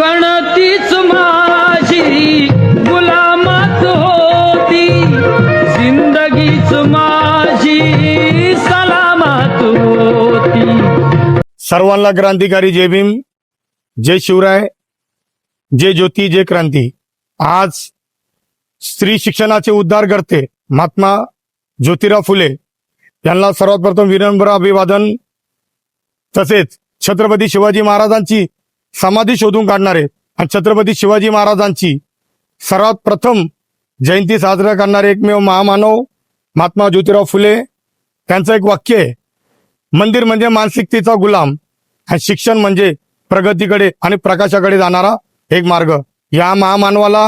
गणतीच माझी गुलामात होती. जिंदगीच माझी सलामात होती. सर्वांना क्रांतिकारी जय भीम जय शिवराय जय ज्योती जय क्रांती. आज स्त्री शिक्षणाचे उद्धार करते महात्मा ज्योतिराव फुले. यांना सर्वात प्रथम विनम्र अभिवादन. तसेच छत्रपती शिवाजी महाराजांची समाधी शोधून काढणारे आणि छत्रपती शिवाजी महाराजांची सर्वात प्रथम जयंती साजरा करणारे एकमेव महामानव महात्मा ज्योतिराव फुले. त्यांचं एक वाक्य आहे मंदिर म्हणजे मानसिकतेचा गुलाम आणि शिक्षण म्हणजे प्रगतीकडे आणि प्रकाशाकडे जाणारा एक मार्ग. या महामानवाला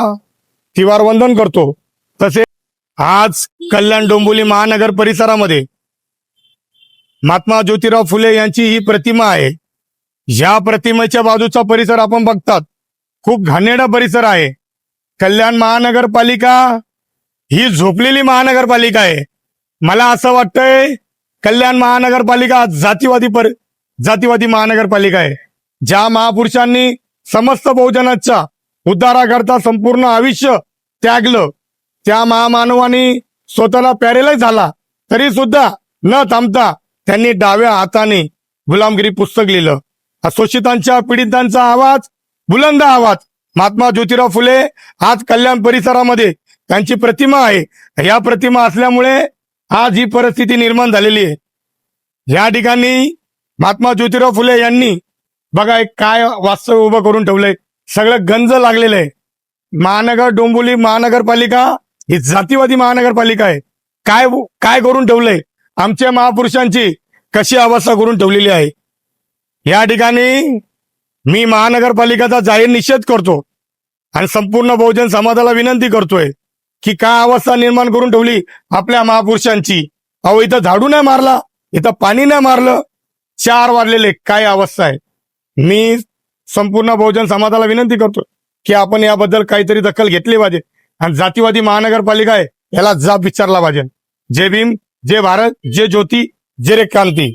तिवार वंदन करतो. तसे आज कल्याण डोंबोली महानगर परिसरामध्ये महात्मा ज्योतिराव फुले यांची ही प्रतिमा आहे. या प्रतिमेच्या बाजूचा परिसर आपण बघतात खूप घाणेरडा परिसर आहे. कल्याण महानगरपालिका ही झोपलेली महानगरपालिका आहे. मला असं वाटतंय कल्याण महानगरपालिका जातीवादी पर जातीवादी महानगरपालिका आहे. ज्या महापुरुषांनी समस्त बहुजनाच्या उद्धाराकरता संपूर्ण आयुष्य त्यागलं त्या महामानवानी स्वतःला पॅरेलाइज झाला तरी सुद्धा न थांबता त्यांनी डाव्या हाताने गुलामगिरी पुस्तक लिहिलं. शोषितांच्या पीडितांचा आवाज बुलंद आवाज. महात्मा ज्योतिराव फुले आज कल्याण परिसरामध्ये त्यांची प्रतिमा आहे. या प्रतिमा असल्यामुळे आज ही परिस्थिती निर्माण झालेली आहे. या ठिकाणी महात्मा ज्योतिराव फुले यांनी बघा एक काय वास्तव उभं करून ठेवलंय. सगळं गंज लागलेलं आहे. महानगर डोंबोली महानगरपालिका ही जातीवादी महानगरपालिका आहे. काय काय करून ठेवलंय? आमच्या महापुरुषांची कशी अवस्था करून ठेवलेली आहे? या ठिकाणी मी महानगरपालिकेचा जाहीर निषेध करतो आणि संपूर्ण बहुजन समाजाला विनंती करतोय की काय अवस्था निर्माण करून ठेवली आपल्या महापुरुषांची. अहो इथं झाडू नाही मारला इथं पाणी नाही मारलं. चार वारलेले काय अवस्था आहे. मी संपूर्ण बहुजन समाजाला विनंती करतो की आपण याबद्दल काहीतरी दखल घेतली पाहिजे. आणि जातीवादी महानगरपालिका आहे याला जाब विचारला पाहिजे. जय भीम जय भारत जय ज्योती जय रे क्रांती.